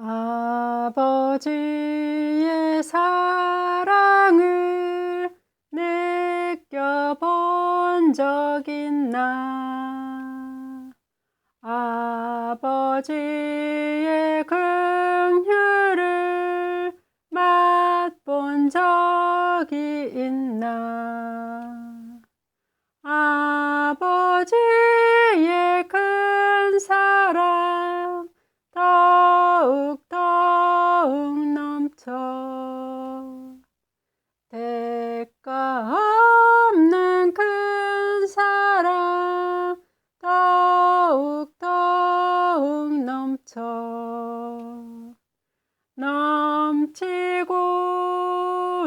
아버지의 사랑을 느껴본 적 있나? 아버지의 긍휼을 맛본 적이 있나? 넘쳐 대가 없는 큰 사랑 더욱 더욱 넘쳐 넘치고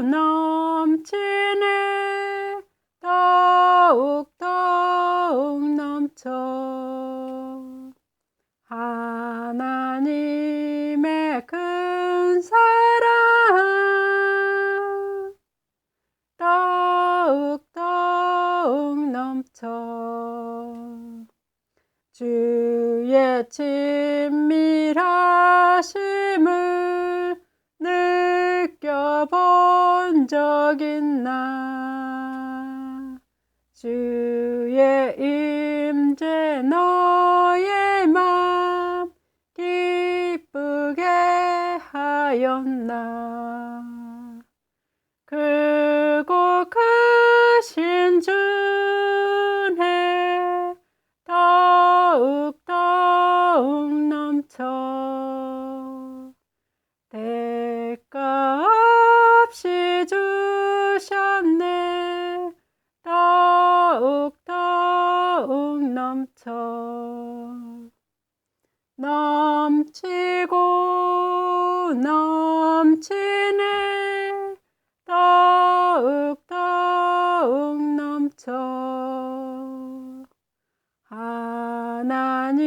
넘 주의 친밀하심을 느껴본 적 있나. 주의 임재 너의 맘 기쁘게 하였나 넘치고 넘치네. 더욱 더욱 넘쳐 하나님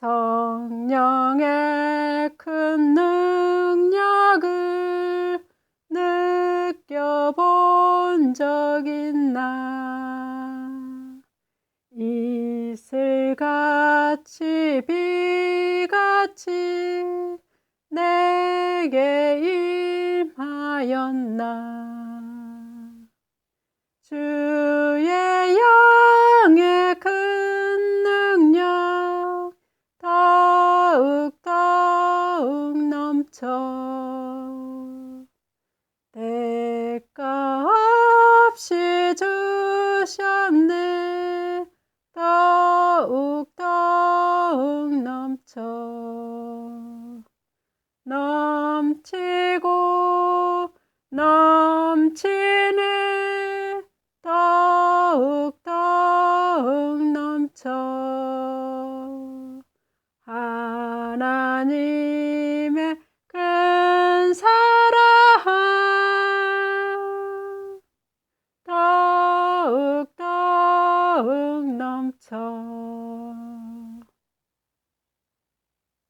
성령의 큰 능력을 느껴본 적 있나. 이슬같이 비같이 내게 임하였나. 주의 넘치고 넘치네 더욱 더욱 넘쳐 하나님